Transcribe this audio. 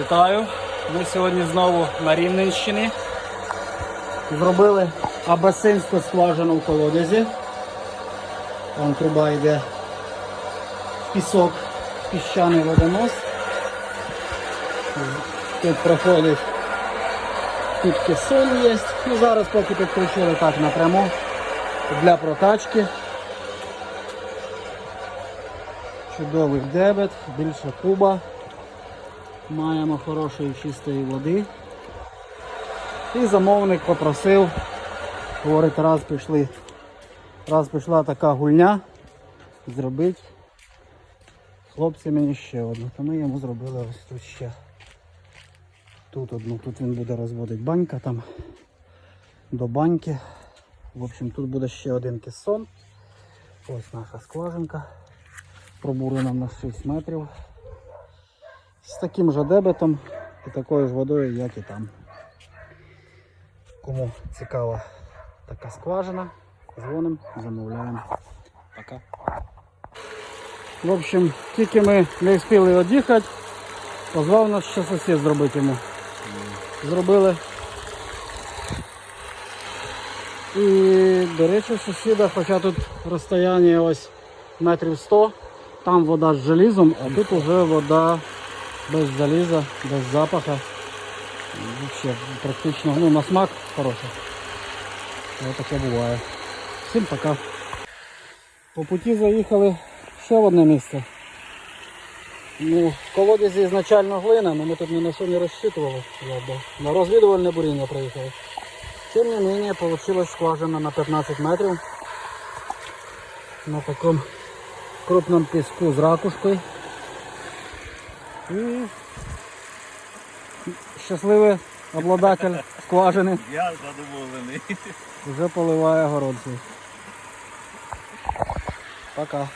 Вітаю! Ми сьогодні знову на Рівненщині. Зробили абасинську скважину в колодязі. Там труба йде пісок, піщаний водонос. Тут проходить тут кисель є. Ну, зараз поки підключили так напряму для прокачки. Чудовий дебет, більше куба. Маємо хорошої чистої води. І замовник попросив, говорить, раз пішли, раз пішла така гульня, зробити хлопці мені ще одну. То ми йому зробили ось тут ще. Тут одну, тут він буде розводити банька там до баньки. В общем, тут буде ще один кессон. Ось наша скважинка. Пробурена на 6 метрів. З таким же дебетом і такою ж водою, як і там. Кому цікава така скважина, дзвонимо, замовляємо. Пока. В общем, тільки ми не встигли від'їхати, позвав нас ще сусід зробити йому. Зробили. І, до речі, сусіда, хоча тут розстояння ось метрів 100, там вода з желізом, а тут вже вода без заліза, без запаха. Взагалі, практично, ну на смак хороший. Ось таке буває. Всім пока. По путі заїхали ще в одне місце. Ну, в колодязі ізначально глина, але ми тут ні на що не розчитували. На розвідувальне буріння приїхали. Тим не менее, вийшла скважина на 15 метрів. На такому крупному піску з ракушкою. І щасливий обладатель скважини Я задоволений. вже поливає город свій. Пока.